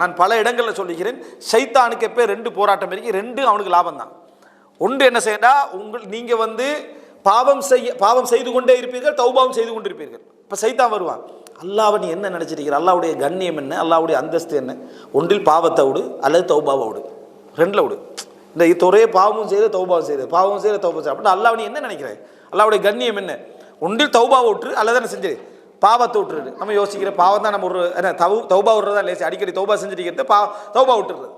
நான் பல இடங்களில் சொல்லிக்கிறேன். சைத்தானுக்கு எப்போ ரெண்டு போராட்டம் இருக்கு? ரெண்டு அவனுக்கு லாபம் தான் ஒன்று என்ன செய்யண்டா உங்கள் நீங்கள் வந்து பாவம் செய்ய பாவம் செய்து கொண்டே இருப்பீர்கள் தௌபாவும் செய்து கொண்டு இருப்பீர்கள் இப்போ சைத்தான் வருவான். அல்லாவை நீ என்ன நினச்சிருக்கிற? அல்லாவுடைய கண்ணியம் என்ன? அல்லாவுடைய அந்தஸ்து என்ன? ஒன்றில் பாவத்தை விடு அல்லது தௌபாவை விடு. ரெண்டில் விடு. இந்த துறையை பாவமும் செய்து தௌபாவும் செய்து. பாவமும் செய்து தௌபா செய்து. அப்படின்னா அல்லாவை நீ என்ன நினைக்கிற? அல்லாவுடைய கண்ணியம் என்ன? ஒன்றில் தௌபாவை விட்டுரு அல்லது என்ன செஞ்சிரு? பாவத்தை விட்டுறது நம்ம யோசிக்கிற பாவம் தான் நம்ம ஒரு என்ன தவு தௌபா விட்றதா லேசி அடிக்கடி தௌபா செஞ்சுட்டு இருக்கிறது பா தௌபா விட்டுறது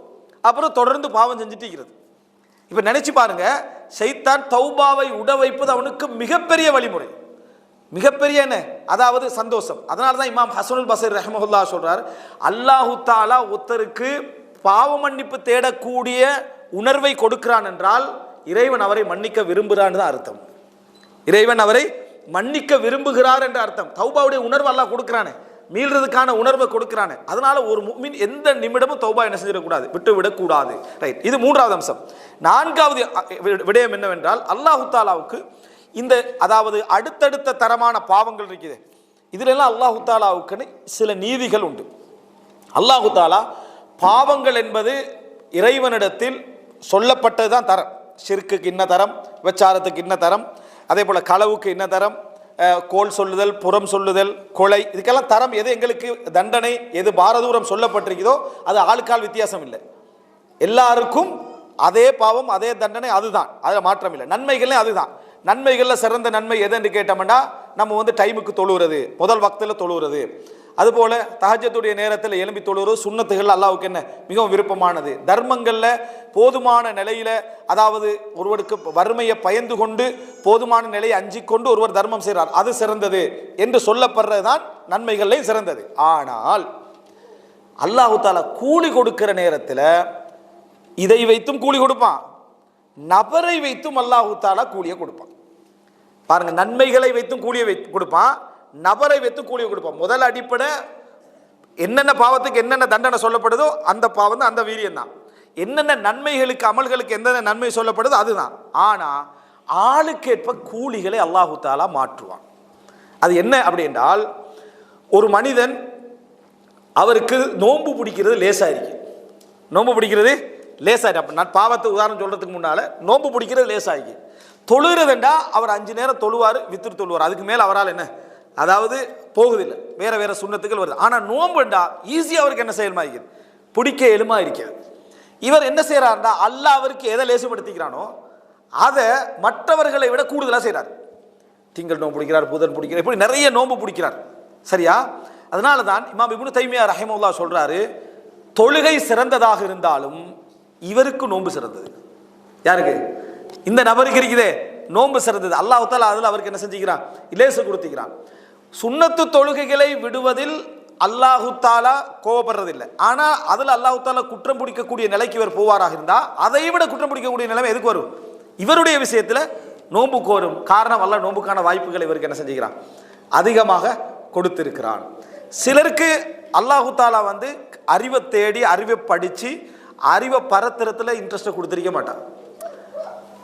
அப்புறம் தொடர்ந்து பாவம் செஞ்சுட்டு இருக்கிறது இப்போ நினச்சி பாருங்க சைத்தான் தௌபாவை உட வைப்பது அவனுக்கு மிகப்பெரிய வழிமுறை. மிகப்பெரிய என்ன? அதாவது சந்தோஷம். அதனால தான் இமாம் ஹசனுல் பசீர் ரஹமஹுல்லா சொல்கிறார் அல்லாஹு தாலா ஒருத்தருக்கு பாவ மன்னிப்பு தேடக்கூடிய உணர்வை கொடுக்கிறான் என்றால் இறைவன் அவரை மன்னிக்க விரும்புகிறான்னு தான் அர்த்தம். இறைவன் அவரை மன்னிக்க விரும்புகிறார் என்ற அர்த்தம். தௌபாவுடைய உணர்வு அல்லாஹ் கொடுக்குறானே. மீள்றதுக்கான உணர்வை கொடுக்குறானே. அதனால ஒரு முஃமின் எந்த நிமிடமும் தௌபா என்ன செஞ்சிடக்கூடாது விட்டு விடக்கூடாது. ரைட் இது மூன்றாவது அம்சம். நான்காவது விடயம் என்னவென்றால் அல்லாஹு தாலாவுக்கு இந்த அதாவது அடுத்தடுத்த தரமான பாவங்கள் இருக்குது. இதுலெல்லாம் அல்லாஹு தாலாவுக்குன்னு சில நீதிகள் உண்டு. அல்லாஹு தாலா பாவங்கள் என்பது இறைவனிடத்தில் சொல்லப்பட்டது தான் தரம். சிறுக்குக்கு இன்ன தரம் விபச்சாரத்துக்கு இன்ன தரம் அதே போல் களவுக்கு என்ன தரம்? கோல் சொல்லுதல் புறம் சொல்லுதல் கொலை இதுக்கெல்லாம் தரம் எது எங்களுக்கு? தண்டனை எது பாரதூரம் சொல்லப்பட்டிருக்குதோ அது ஆளுக்கால் வித்தியாசம் இல்லை. எல்லாருக்கும் அதே பாவம் அதே தண்டனை அதுதான். அதில் மாற்றம் இல்லை. நன்மைகளே அதுதான். நன்மைகளில் சிறந்த நன்மை எதுன்னு கேட்டோம்னா நம்ம வந்து டைமுக்கு தொழுகிறது முதல் வக்தில் தொழுகிறது அதுபோல தஹஜத்துடைய நேரத்தில் எலும்பி தொழுவது சுண்ணத்துகள் அல்லாவுக்கு என்ன? மிகவும் விருப்பமானது. தர்மங்களில் போதுமான நிலையில் அதாவது ஒருவருக்கு வறுமையை பயந்து கொண்டு போதுமான நிலையை அஞ்சிக் கொண்டு ஒருவர் தர்மம் செய்கிறார் அது சிறந்தது என்று சொல்லப்படுறது தான் நன்மைகளிலே சிறந்தது. ஆனால் அல்லாஹு தாலா கூலி கொடுக்கிற நேரத்தில் இதை வைத்தும் கூலி கொடுப்பான். நபரை வைத்தும் அல்லாஹு தாலா கூலியை கொடுப்பான். பாருங்க நன்மைகளை வைத்தும் கூலியை வைத்து கொடுப்பான். நபரை வைத்து கூலியை கொடுப்போம். முதல் அடிப்படை என்னென்ன பாவத்துக்கு என்னென்ன தண்டனை சொல்லப்படுதோ அந்த பாவம் தான் அந்த வீரியம் தான். என்னென்ன நன்மைகளுக்கு அமல்களுக்கு எந்தெந்த நன்மை சொல்லப்படுதோ அதுதான். ஆனால் ஆளுக்கேற்ப கூலிகளை அல்லாஹு தாலா மாற்றுவான். அது என்ன அப்படி என்றால் ஒரு மனிதன் அவருக்கு நோன்பு பிடிக்கிறது லேசாக இருக்கு. நோன்பு பிடிக்கிறது லேசாக இருக்கு. அப்போ நான் பாவத்தை உதாரணம் சொல்கிறதுக்கு முன்னால் நோன்பு பிடிக்கிறது லேசாக இருக்கு. தொழுகிறதுண்டா அவர் அஞ்சு நேரம் தொழுவார் வித்துரு தொழுவார். அதுக்கு மேலே அவரால் என்ன? அதாவது போகுதில்லை. வேறு வேறு சுண்ணத்துக்கள் வருது. ஆனால் நோம்புண்டா ஈஸியாக அவருக்கு என்ன செயல்மா இருக்குது பிடிக்க எலுமா இருக்கிறது இவர் என்ன செய்கிறாருண்டா அல்லா அவருக்கு எதை லேசுபடுத்திக்கிறானோ அதை மற்றவர்களை விட கூடுதலாக செய்கிறார் திங்கள் நோன்பு பிடிக்கிறார் புதன் பிடிக்கிறார் இப்படி நிறைய நோன்பு பிடிக்கிறார். சரியா? அதனால தான் இமாம் இபுனு தைமியா ரஹிமுல்லா சொல்கிறாரு தொழுகை சிறந்ததாக இருந்தாலும் இவருக்கு நோன்பு சிறந்தது. யாருக்கு? இந்த நபருக்கு இருக்குதே நோன்பு சிறந்தது. அல்லாஹ் அதில் அவருக்கு என்ன செஞ்சுக்கிறான்? இலேசு கொடுத்துக்கிறான். சுண்ணத்து தொழுகைகளை விடுவதில் அல்லாஹு தாலா கோவப்படுறதில்லை. ஆனால் அதில் அல்லாஹு தாலா குற்றம் பிடிக்கக்கூடிய நிலைக்கு இவர் போவாராக இருந்தால் அதை விட குற்றம் பிடிக்கக்கூடிய நிலைமை எதுக்கு வரும்? இவருடைய விஷயத்தில் நோன்பு கோரும் காரணம் அல்ல நோன்புக்கான வாய்ப்புகளை இவருக்கு என்ன செஞ்சுக்கிறான்? அதிகமாக கொடுத்திருக்கிறான். சிலருக்கு அல்லாஹு தாலா வந்து அறிவை தேடி அறிவை படித்து அறிவை பரத்துறதுல இன்ட்ரெஸ்ட்டை கொடுத்துருக்க மாட்டான்.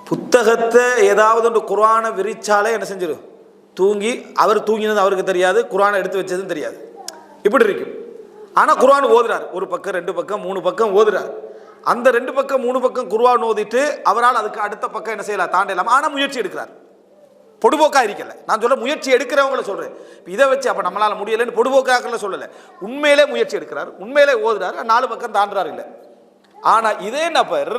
புத்தகத்தை ஏதாவது ஒன்று குரானை விரிச்சாலே என்ன செஞ்சிடும் தூங்கி அவர் தூங்கினது அவருக்கு தெரியாது குர்ஆனை எடுத்து வச்சதும் தெரியாது. இப்படி இருக்கும் ஆனால் குர்ஆன் ஓதுறார். ஒரு பக்கம் ரெண்டு பக்கம் மூணு பக்கம் ஓதுறார். அந்த ரெண்டு பக்கம் மூணு பக்கம் குர்ஆன் ஓதிட்டு அவரால் அதுக்கு அடுத்த பக்கம் என்ன செய்யலாம்? தாண்டலாம் ஆனால் முயற்சி எடுக்கிறார். பொடுபோக்காக இருக்கல. நான் சொல்ல முயற்சி எடுக்கிறவங்கள சொல்கிறேன் இதை வச்சு அப்போ நம்மளால் முடியலைன்னு பொடுபோக்காக்கல சொல்லலை. உண்மையிலே முயற்சி எடுக்கிறார். உண்மையிலே ஓதுறாரு. நாலு பக்கம் தாண்டுறாரு இல்லை. ஆனால் இதே நபர்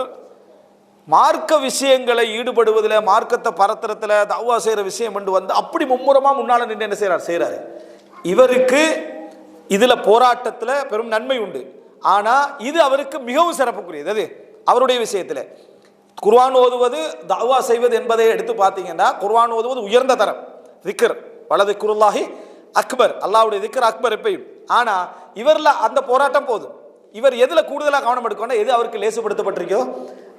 மார்க்க விஷயங்களை ஈடுபடுவதில் மார்க்கத்தை பரத்திரத்தில் தவா செய்கிற விஷயம் கொண்டு வந்து அப்படி மும்முரமாக முன்னால் நின்று என்ன செய்கிறார் செய்கிறாரு இவருக்கு இதில் போராட்டத்தில் பெரும் நன்மை உண்டு. ஆனால் இது அவருக்கு மிகவும் சிறப்புக்குரியது. அது அவருடைய விஷயத்தில். குர்வான் ஓதுவது தவா செய்வது என்பதை எடுத்து பார்த்தீங்கன்னா குர்வான் ஓதுவது உயர்ந்த தரம். திக்கர் வலது குருல்லாஹி அக்பர். அல்லாவுடைய திக்கர் அக்பர் எப்பையும். ஆனால் இவரில் அந்த போராட்டம் போதும். இவர் எதில் கூடுதலாக கவனம் எடுக்கணும் எது அவருக்கு லேசுபடுத்தப்பட்டிருக்கோ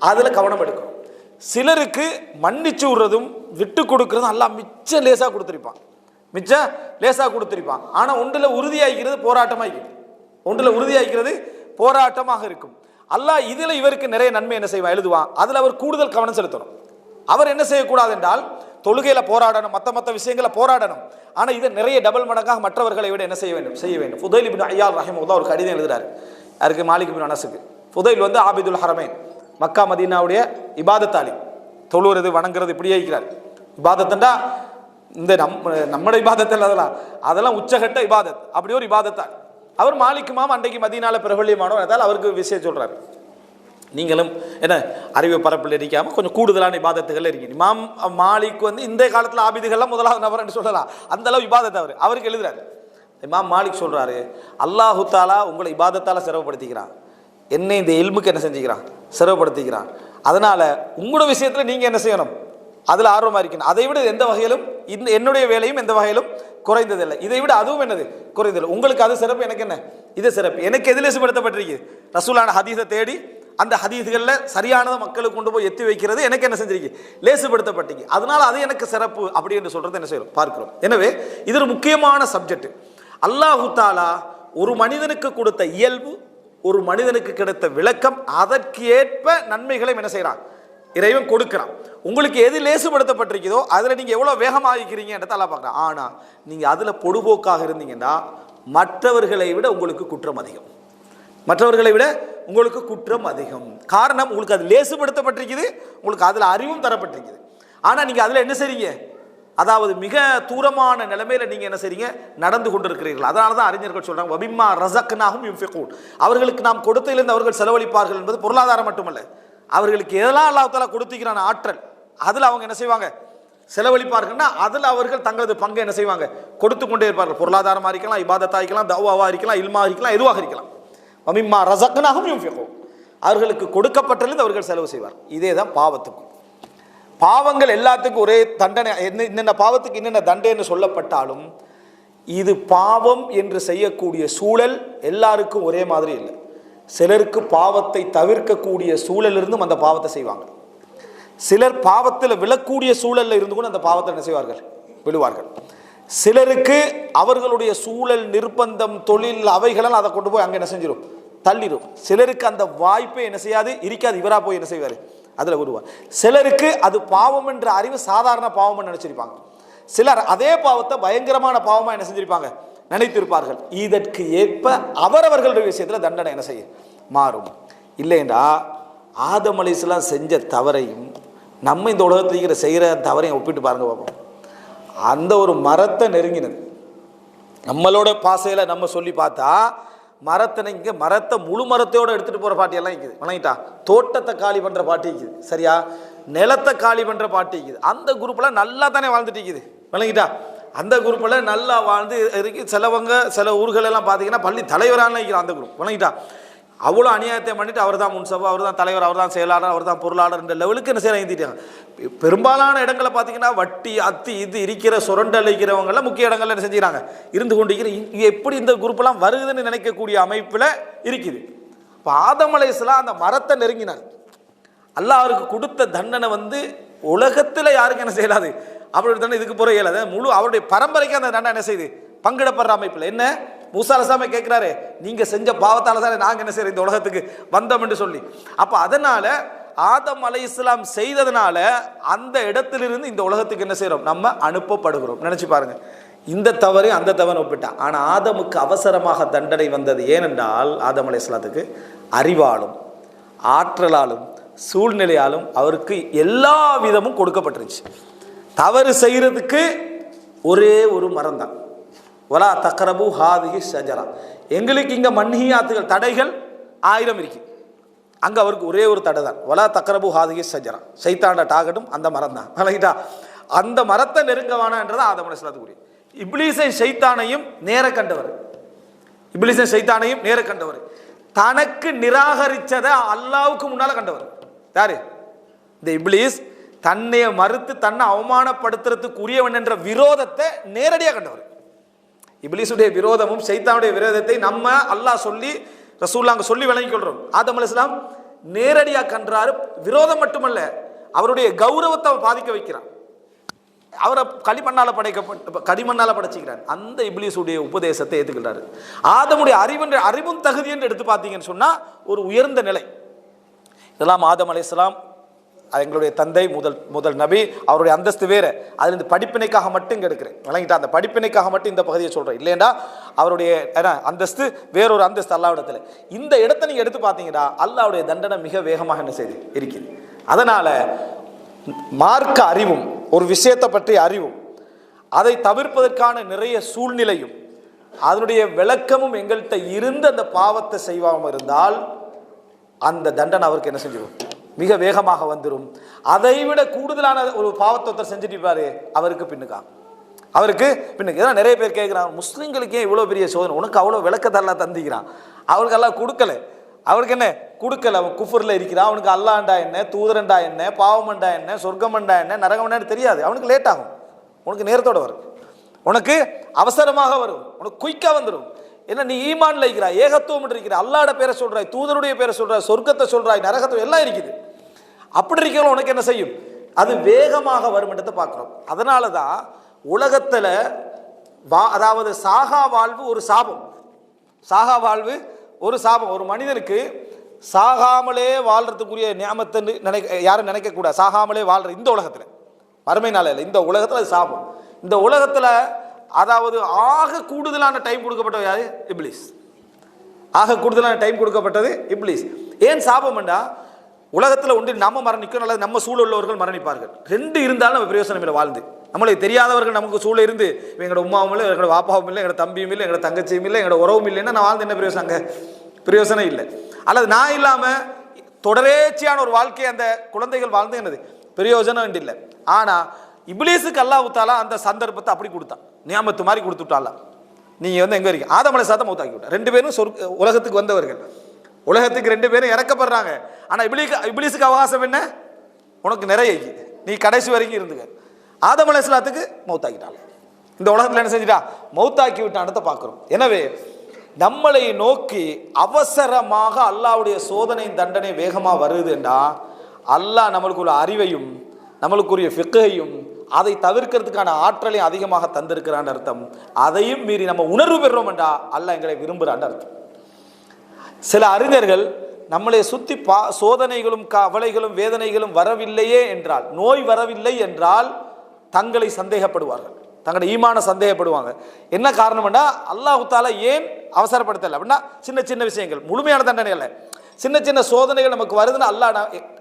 அதில் கவனம் எடுக்கும் சிலருக்கு மன்னிச்சு விடுறதும் விட்டு கொடுக்கறதும் எல்லாம் மிச்சம் லேசாக கொடுத்துருப்பான். மிச்சம் லேசாக கொடுத்துருப்பான். ஆனால் ஒன்றில் உறுதியாகிறது போராட்டமாக ஒன்றில் உறுதியாகிறது போராட்டமாக இருக்கும். அல்லாஹ் இதில் இவருக்கு நிறைய நன்மை என்ன செய்வான்? எழுதுவான். அதில் அவர் கூடுதல் கவனம் செலுத்தணும். அவர் என்ன செய்யக்கூடாது என்றால் தொழுகையில் போராடணும் மற்ற மற்ற விஷயங்களை போராடணும். ஆனால் இதை நிறைய டபுள் மடங்காக மற்றவர்களை விட என்ன செய்ய வேண்டும்? செய்ய வேண்டும். ஃபுதைல் இப்னு ஐயால் ரஹிமஹுல்லாஹ் ஒரு கடிதம் எழுதுறாரு. யாருக்கு மாலிக் பின் அனசுக்கு ஃபுதைல் வந்து ஆபிதுல் ஹரமேன் மக்கா மதீனாவுடைய இபாதத்தாளி. தொழுவுறது வணங்குறது இப்படியே இருக்கிறார். இபாதத்துண்டா இந்த நம் நம்மளோட இபாதத்தில் அதெல்லாம். அதெல்லாம் உச்சகட்ட இபாதத். அப்படி ஒரு இபாதத்தாள். அவர் மாலிக்குமாம் அன்றைக்கு மதியனால பிரபல்யமானவர். அதனால் அவருக்கு விஷயம் சொல்கிறார் நீங்களும் என்ன அறிவு பரப்பில் இருக்காமல் கொஞ்சம் கூடுதலான இபாதத்துகள் இருக்கீங்க. இமாம் மாலிக் வந்து இந்த காலத்தில் ஆபிதுகள்லாம் முதலாவது நபர் என்று சொல்லலாம் அந்தளவு இபாதத்தை அவர். அவருக்கு எழுதுறாரு. இமாம் மாலிக் சொல்கிறாரு அல்லாஹு தாலா உங்களை இபாதத்தால் சிரமப்படுத்திக்கிறான். என்னை இந்த எல்முக்கு என்ன செஞ்சுக்கிறான்? சிரமப்படுத்திக்கிறான். அதனால் உங்களோட விஷயத்தில் நீங்கள் என்ன செய்யணும்? அதில் ஆர்வமாக இருக்கணும். அதை விட எந்த வகையிலும் இந்த என்னுடைய வேலையும் எந்த வகையிலும் குறைந்ததில்லை. இதை விட அதுவும் என்னது? குறைந்ததில்லை. உங்களுக்கு அது சிறப்பு எனக்கு என்ன? இது சிறப்பு. எனக்கு எது சுப்படுத்தப்பட்டிருக்கு ரசூலான ஹதீஸை தேடி அந்த ஹதீஸ்களில் சரியானதை மக்களுக்கு கொண்டு போய் எத்தி வைக்கிறது எனக்கு என்ன செஞ்சிருக்கு? லேசுபடுத்தப்பட்டீங்க அதனால் அது எனக்கு சிறப்பு அப்படி என்று என்ன செய்யறோம் பார்க்கிறோம். எனவே இது ஒரு முக்கியமான சப்ஜெக்ட் அல்லாஹு தாலா ஒரு மனிதனுக்கு கொடுத்த இயல்பு ஒரு மனிதனுக்கு கிடைத்த விளக்கம் அதற்கு ஏற்ப நன்மைகளை என்ன செய்கிறான் இறைவன் கொடுக்குறான். உங்களுக்கு எது லேசுபடுத்தப்பட்டிருக்கிறதோ அதில் நீங்கள் எவ்வளோ வேகமாக இருக்கிறீங்கன்றத எல்லாம் பார்க்குறேன். ஆனால் நீங்கள் அதில் பொடுபோக்காக இருந்தீங்கன்னா மற்றவர்களை விட உங்களுக்கு குற்றம் அதிகம். மற்றவர்களை விட உங்களுக்கு குற்றம் அதிகம். காரணம் உங்களுக்கு அது லேசுபடுத்தப்பட்டிருக்குது உங்களுக்கு அதில் அறிவும் தரப்பட்டிருக்குது. ஆனால் நீங்கள் அதில் என்ன செய்றீங்க? அதாவது மிக தூரமான நிலைமையில் நீங்கள் என்ன செய்றீங்க? நடந்து கொண்டிருக்கிறீர்கள். அதனால தான் அறிஞர்கள் சொல்கிறாங்க வபிம்மா ரசக்னாகும் யுன்ஃபிகூன். அவர்களுக்கு நாம் கொடுத்திலிருந்து அவர்கள் செலவழிப்பார்கள் என்பது பொருளாதாரம் மட்டுமல்ல. அவர்களுக்கு எதெல்லாம் அல்லாத்தால கொடுத்துக்கிறான ஆற்றல் அதில் அவங்க என்ன செய்வாங்க? செலவழிப்பார்கள்னா அதில் அவர்கள் தங்களது பங்கை என்ன செய்வாங்க? கொடுத்து கொண்டே இருப்பார்கள். பொருளாதாரமாக இருக்கலாம் இபாதத்தாக இருக்கலாம் தவாவாக இருக்கலாம் இல்மா இருக்கலாம் எதுவாக இருக்கலாம். வமிம்மா ரசக்னாகும் யுன்ஃபிகூன். அவர்களுக்கு கொடுக்கப்பட்டிருந்து அவர்கள் செலவு செய்வார் இதே தான் பாவத்துக்கும். பாவங்கள் எல்லாத்துக்கும் ஒரே தண்டனை என்ன என்னென்ன பாவத்துக்கு என்னென்ன தண்டைன்னு சொல்லப்பட்டாலும் இது பாவம் என்று செய்யக்கூடிய சூழல் எல்லாருக்கும் ஒரே மாதிரி இல்லை. சிலருக்கு பாவத்தை தவிர்க்கக்கூடிய சூழல் இருந்தும் அந்த பாவத்தை செய்வாங்க. சிலர் பாவத்தில் விழக்கூடிய சூழலில் இருந்து கூட அந்த பாவத்தை என்ன செய்வார்கள்? விழுவார்கள். சிலருக்கு அவர்களுடைய சூழல் நிர்பந்தம் தொழில் அவைகளெல்லாம் அதை கொண்டு போய் அங்கே என்ன செஞ்சிடும் தள்ளிடும் சிலருக்கு அந்த வாய்ப்பே என்ன செய்யாது? இருக்காது. இவராக போய் என்ன செய்வார்? அதில் விடுவார் சிலருக்கு அது பாவம் என்ற அறிவு சாதாரண பாவம்னு நினச்சிருப்பாங்க. சிலர் அதே பாவத்தை பயங்கரமான பாவமாக என்ன செஞ்சிருப்பாங்க? நினைத்திருப்பார்கள். இதற்கு ஏற்ப அவரவர்களுடைய விஷயத்தில் தண்டனை என்ன செய்யும்? மாறும். இல்லைண்டா ஆதம் செஞ்ச தவறையும் நம்ம இந்த உலகத்தில் இருக்கிற செய்கிற தவறையும் ஒப்பிட்டு பாருங்கள் பார்ப்போம் அந்த ஒரு மரத்தை நெருங்கினது. நம்மளோட பாசையில் நம்ம சொல்லி பார்த்தா மரத்தை இங்கே மரத்தை முழு மரத்தையோடு எடுத்துகிட்டு போகிற பாட்டியெல்லாம் இருக்குது வணங்கிட்டா. தோட்டத்தை காலி பண்ணுற பாட்டி இருக்குது சரியா? நிலத்தை காலி பண்ணுற பாட்டி இருக்குது அந்த குரூப்பில் நல்லா தானே வாழ்ந்துட்டு இருக்குது வணங்கிட்டா. அந்த குரூப்பில் நல்லா வாழ்ந்து இருக்கு. சிலவங்க சில ஊர்களெல்லாம் பார்த்தீங்கன்னா பள்ளி தலைவரான நிற்கிறான் அந்த குரூப் வணங்கிட்டா. அவ்வளோ அநியாயத்தை பண்ணிட்டு அவர் தான் முன்சபா அவர் தான் தலைவர் அவர் தான் செயலாளர் அவர் தான் பொருளாளர் இந்த லெவலுக்கு என்ன செய்ய எழுந்திட்டாங்க பெரும்பாலான இடங்களை பார்த்தீங்கன்னா வட்டி அத்தி இது இருக்கிற சுரண்டளிக்கிறவங்களாம் முக்கிய இடங்கள்ல என்ன செஞ்சுக்கிறாங்க? இருந்து கொண்டிருக்கிற இ- எப்படி இந்த குரூப்லாம் வருதுன்னு நினைக்கக்கூடிய அமைப்பில் இருக்குது. இப்போ ஆதமலைஸ்லாம் அந்த மரத்தை நெருங்கினார். அல்லாஹ் அவருக்கு கொடுத்த தண்டனை வந்து உலகத்தில் யாருக்கும் என்ன செய்யலாது? அவருடைய தண்டனை இதுக்கு போகிற இயலாது முழு அவருடைய பரம்பரைக்கு அந்த தண்டனை என்ன செய்யுது பங்கிடப்படுற அமைப்பில். என்ன? மூசாலசாமி கேட்குறாரு நீங்கள் செஞ்ச பாவத்தால் தானே நாங்கள் என்ன செய்கிற இந்த உலகத்துக்கு வந்தோம் என்று சொல்லி. அப்போ அதனால் ஆதம் அலை இஸ்லாம் செய்ததுனால அந்த இடத்திலிருந்து இந்த உலகத்துக்கு என்ன செய்கிறோம் நம்ம அனுப்பப்படுகிறோம். நினச்சி பாருங்கள் இந்த தவறு அந்த தவறு ஒப்பிட்டான் ஆனால் ஆதமுக்கு அவசரமாக தண்டனை வந்தது ஏனென்றால் ஆதம் அலை இஸ்லாத்துக்கு அறிவாலும் ஆற்றலாலும் சூழ்நிலையாலும் அவருக்கு எல்லா விதமும் கொடுக்கப்பட்டுருச்சு. தவறு செய்கிறதுக்கு ஒரே ஒரு மரம் தான் வலா தக்கரபு ஹாதிகி ஷஜரா. எங்களுக்கு இங்கே மன்ஹியாத்துகள் தடைகள் ஆயிரம் இருக்கு. அங்கே அவருக்கு ஒரே ஒரு தடை தான். வலா தக்கரபு ஹாதிகி ஷஜரா. சைத்தாண்ட டாகட்டும் அந்த மரம் தான் வணங்கிட்டா அந்த மரத்தை நெருங்க வேணான்றது ஆதம் அலைஹிஸ்ஸலாத்துக்குரிய இப்லீஸை சைத்தானையும் நேர கண்டவர். இப்ளீசை சைத்தானையும் நேர கண்டவர். தனக்கு நிராகரிச்சதை அல்லாவுக்கு முன்னால் கண்டவர். யாரு? இந்த இப்லீஸ் தன்னை மறுத்து தன்னை அவமானப்படுத்துறதுக்குரியவன் என்ற விரோதத்தை நேரடியாக கண்டவர். இபிலிசுடைய விரோதமும் சைத்தானுடைய விரோதத்தை நம்ம அல்லாஹ் சொல்லி ரசூல்லா அங்கே சொல்லி விளங்கிக் கொள்றோம். ஆதம் அலைஹிஸ்ஸலாம் நேரடியாக கன்றாரு. விரோதம் மட்டுமல்ல அவருடைய கௌரவத்தை அவன் பாதிக்க வைக்கிறான். அவரை களிமண்ணால் படைக்கப்பட்ட களிமண்ணால் படைச்சிக்கிறார். அந்த இப்லீஸுடைய உபதேசத்தை ஏற்றுக்கிறாரு ஆதமுடைய அறிவென்ற அறிவும் தகுதி என்று எடுத்து பார்த்தீங்கன்னு சொன்னால் ஒரு உயர்ந்த நிலை. இதெல்லாம் ஆதம் அலைஹிஸ்ஸலாம் அது எங்களுடைய தந்தை முதல் முதல் நபி அவருடைய அந்தஸ்து வேறு. அதில் இந்த படிப்பினைக்காக மட்டும் இங்க எடுக்கிறேன். விளங்கிட்டா அந்த படிப்பினைக்காக மட்டும் இந்த பகுதியை சொல்கிறேன் இல்லையண்டா அவருடைய என்ன, அந்தஸ்து வேறொரு அந்தஸ்து அல்லாவிடத்தில். இந்த இடத்தை நீங்கள் எடுத்து பார்த்தீங்கன்னா அல்லாவுடைய தண்டனை மிக வேகமாக என்ன செய்து இருக்குது அதனால் மார்க்க அறிவும் ஒரு விஷயத்தை பற்றிய அறிவும் அதை தவிர்ப்பதற்கான நிறைய சூழ்நிலையும் அதனுடைய விளக்கமும் எங்கள்கிட்ட இருந்து அந்த பாவத்தை செய்வாமல் இருந்தால் அந்த தண்டனை அவருக்கு என்ன செஞ்சிடும் மிக வேகமாக வந்துடும் அதை விட கூடுதலான ஒரு பாவத்தை ஒருத்தர் செஞ்சுட்டு அவருக்கு பின்னுக்கா. அவருக்கு பின்னுக்கு. ஏன்னா நிறைய பேர் கேட்குறான் முஸ்லீம்களுக்கே இவ்வளோ பெரிய சோதனை? உனக்கு அவ்வளோ விளக்கத்தெல்லாம் தந்திக்கிறான் அவருக்கெல்லாம் கொடுக்கல. அவருக்கு என்ன? கொடுக்கல. அவன் குஃபரில் இருக்கிறான். அவனுக்கு அல்லாண்டா என்ன? தூதரண்டா என்ன? பாவமண்டா என்ன? சொர்க்கமண்டா என்ன? நரகமண்டான்னு தெரியாது. அவனுக்கு லேட் ஆகும். உனக்கு நேரத்தோட வரும். உனக்கு அவசரமாக வரும். உனக்கு குயிக்காக வந்துடும் என்ன நீ ஈமான்ல இருக்கிறாய். ஏகத்துவம் இருக்கிற அல்லாட பேரை சொல்கிறாய் தூதருடைய பேரை சொல்கிறாய் சொர்க்கத்தை சொல்கிறாய் நரகத்துவம் எல்லாம் இருக்குது. அப்படி இருக்கிறவங்க உனக்கு என்ன செய்யும்? அது வேகமாக வரும் என்றதை பார்க்குறோம். அதனால தான் உலகத்தில் வா அதாவது சாகா வாழ்வு ஒரு சாபம். சாகா வாழ்வு ஒரு சாபம். ஒரு மனிதனுக்கு சாகாமலே வாழ்கிறதுக்குரிய நியமத்தன்னு நினைக்க யாரும் நினைக்கக்கூடாது சாகாமலே வாழ்ற இந்த உலகத்தில். வறுமை நாளையில் இல்லை இந்த உலகத்தில் அது சாபம். இந்த உலகத்தில் அதாவது ஆக கூடுதலான டைம் கொடுக்கப்பட்டது யாரு? இப்லீஸ். ஆக கூடுதலான டைம் கொடுக்கப்பட்டது இப்ளீஸ் ஏன் சாபம்ண்டா உலகத்தில் ஒன்று நம்ம மரணிக்கும் அல்லது நம்ம சூழல் உள்ளவர்கள் மரணிப்பார்கள். ரெண்டு இருந்தாலும் நம்ம பிரயோசனம் இல்லை வாழ்ந்து. நம்மளுக்கு தெரியாதவர்கள் நமக்கு சூழல் இருந்து எங்களோட உமாவும் இல்லை எங்களோட வாப்பாவும் இல்லை எங்களோட தம்பியும் இல்லை எங்களோட தங்கச்சியும் இல்லை எங்களோட உறவும் இல்லைன்னா நான் வாழ்ந்து என்ன பிரயோசனம் அங்கே? பிரயோசனம் இல்லை. அல்லது நான் இல்லாமல் தொடரேச்சியான ஒரு வாழ்க்கையை அந்த குழந்தைகள் வாழ்ந்து என்னது? பிரயோஜனம் இல்லை. ஆனால் இப்லீஸுக்கு அல்லாஹ் அந்த சந்தர்ப்பத்தை அப்படி கொடுத்தான். நியாமத்து மாதிரி கொடுத்துட்டாலாம் நீங்கள் வந்து எங்கே இருக்கீங்க? ஆதமலை சாத்தம் மௌத்தாக்கி விட்டா ரெண்டு பேரும் சொர்க்க உலகத்துக்கு வந்தவர்கள். உலகத்துக்கு ரெண்டு பேரும் இறக்கப்படுறாங்க. ஆனால் இப்லீக்கு இப்லீஸுக்கு அவகாசம் என்ன? உனக்கு நிறைய நீ கடைசி வரைக்கும் இருந்துக்க. ஆதம் அலைஹிஸ்ஸலாத்துக்கு மௌத்தாக்கிட்டாங்க இந்த உலகத்தில் என்ன செஞ்சிட்டா? மௌத்தாக்கி விட்டானத்தை பார்க்குறோம். எனவே நம்மளை நோக்கி அவசரமாக அல்லாவுடைய சோதனை தண்டனை வேகமாக வருதுண்டா அல்லாஹ் நம்மளுக்கு உள்ள அறிவையும் நம்மளுக்குரிய ஃபிக்கையும் அதை தவிர்க்கிறதுக்கான ஆற்றலையும் அதிகமாக தந்திருக்கிறான்னு அர்த்தம். அதையும் மீறி நம்ம உணர்வு பெறுறோம்டா அல்லாஹ் எங்களை விரும்புகிறான்னு அர்த்தம். சில அறிஞர்கள் நம்மளை சுற்றி பா சோதனைகளும் கவலைகளும் வேதனைகளும் வரவில்லையே என்றால் நோய் வரவில்லை என்றால் தங்களை சந்தேகப்படுவார்கள். தங்களுடைய ஈமான சந்தேகப்படுவாங்க. என்ன காரணம்னா அல்லாஹு ஏன் அவசரப்படுத்தலை? அப்படின்னா சின்ன சின்ன விஷயங்கள். முழுமையான தண்டனை இல்லை. சின்ன சின்ன சோதனைகள் நமக்கு வருதுன்னு அல்லாஹ்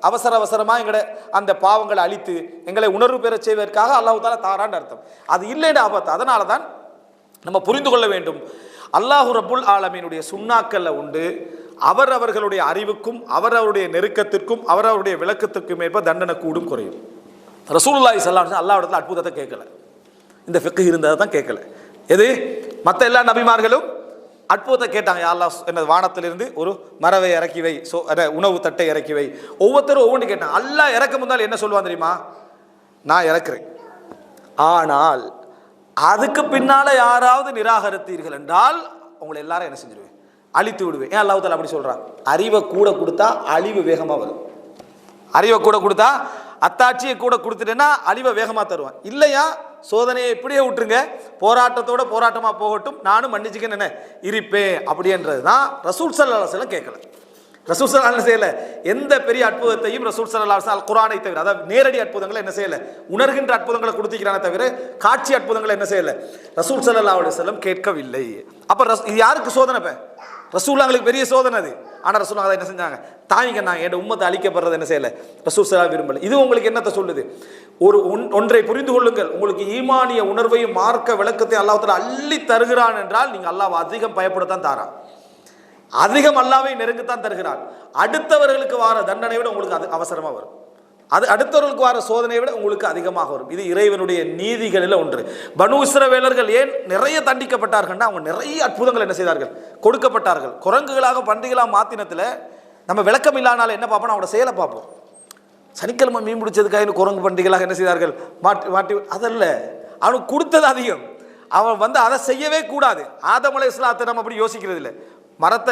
அவசர அவசரமாக எங்களை அந்த பாவங்களை அழித்து எங்களை உணர்வு பெறச் செய்வதற்காக அல்லாஹு தாரான்னு அர்த்தம். அது இல்லைன்னு ஆபத்து. அதனால தான் நம்ம புரிந்து கொள்ள வேண்டும். அல்லாஹு ரபுல் ஆலமீனுடைய சுண்ணாக்கல்ல உண்டு. அவர் அவர்களுடைய அறிவுக்கும் அவர் அவருடைய நெருக்கத்திற்கும் அவர் அவருடைய விளக்கத்திற்கும் ஏற்ப தண்டனை கூடும் குறையும். ரசூலுல்லாஹி சல்லாம் அல்லாவிடத்தில் அல்லாஹ் அற்புதத்தை கேட்கல. இந்த ஃபிக்கு இருந்ததை தான் கேட்கல. எது? மற்ற எல்லா நபிமார்களும் அற்புதத்தை கேட்டாங்க. யாரெல்லாம் அல்லாஹ் என்ன வானத்திலிருந்து ஒரு மரவை இறக்கி வை சோ உணவு தட்டை இறக்கி வை. ஒவ்வொருத்தரும் ஒவ்வொன்று கேட்டாங்க. அல்லா இறக்க முந்தால் என்ன சொல்லுவான் தெரியுமா? நான் இறக்குறேன். ஆனால் அதுக்கு பின்னால் யாராவது நிராகரித்தீர்கள் என்றால் உங்களை எல்லாரும் என்ன செஞ்சிருவேன் அழித்து விடுவேன் ஏன் அல்லாஹ் அப்படி சொல்கிறான் அறிவை கூட கொடுத்தா அழிவு வேகமாக வரும். அறிவை கூட கொடுத்தா அத்தாட்சியை கூட கொடுத்துட்டேன்னா அழிவை வேகமாக தருவான். இல்லையா? சோதனையை இப்படியே விட்டுருங்க. போராட்டத்தோட போராட்டமாக போகட்டும். நானும் மன்னிச்சுக்கன்னு என்ன? இருப்பேன். அப்படின்றது தான் ரசூல் சல்லா செல்லம் கேட்கல. ரசூல் சல்லா என்ன செய்யல? எந்த பெரிய அற்புதத்தையும் ரசூல் சல்லா அல் குரானை தவிர அதாவது நேரடி அற்புதங்களை என்ன செய்யல? உணர்கின்ற அற்புதங்களை கொடுத்துக்கிறானே தவிர காட்சி அற்புதங்களை என்ன செய்யல? ரசூல் சல்லா அலி செல்லம் கேட்கவில்லை. அப்போ ரஸ் இது யாருக்கு சோதனை இப்போ? ரசூல்லாங்களுக்கு பெரிய சோதனை அது. ஆனால் ரசூல் அதை என்ன செஞ்சாங்க? தாய்ங்க நான் என் உம்மத்தை அழிக்கப்படுறது என்ன செய்யலை? ரசூல் சலா விரும்பல. இது உங்களுக்கு என்னத்தை சொல்லுது? ஒரு ஒன்- ஒன்றை புரிந்து கொள்ளுங்கள். உங்களுக்கு ஈமானிய உணர்வையும் மார்க்க விளக்கத்தை அல்லாஹத்தில் அள்ளி தருகிறான் என்றால் நீங்கள் அல்லாஹ் அதிகம் பயப்படத்தான் தாரான். அதிகம் அல்லாவை நெருங்கத்தான் தருகிறான் அடுத்தவர்களுக்கு வார தண்டனை விட உங்களுக்கு அது அவசரமாக வரும். அது அடுத்தவர்களுக்கு வர சோதனையை விட உங்களுக்கு அதிகமாக வரும். இது இறைவனுடைய நீதிகளில் ஒன்று. பனு இஸ்ரவேலர்கள் ஏன் நிறைய தண்டிக்கப்பட்டார்கள்னா அவங்க நிறைய அற்புதங்கள் என்ன செய்தார்கள்? கொடுக்கப்பட்டார்கள். குரங்குகளாக பண்டிகைகளாக மாத்தினத்தில் நம்ம விளக்கம் இல்லாதனால என்ன பார்ப்போம் அவங்களோட செயலை பார்ப்போம். சனிக்கிழமை மீன் பிடிச்சதுக்காக என்ன குரங்கு பண்டிகளாக என்ன செய்தார்கள்? மாட்டி மாட்டி அதல்ல. அவனுக்கு கொடுத்தது அதிகம். அவன் வந்து அதை செய்யவே கூடாது. ஆதமலை இஸ்லாத்தை நம்ம அப்படி யோசிக்கிறது இல்லை மரத்தை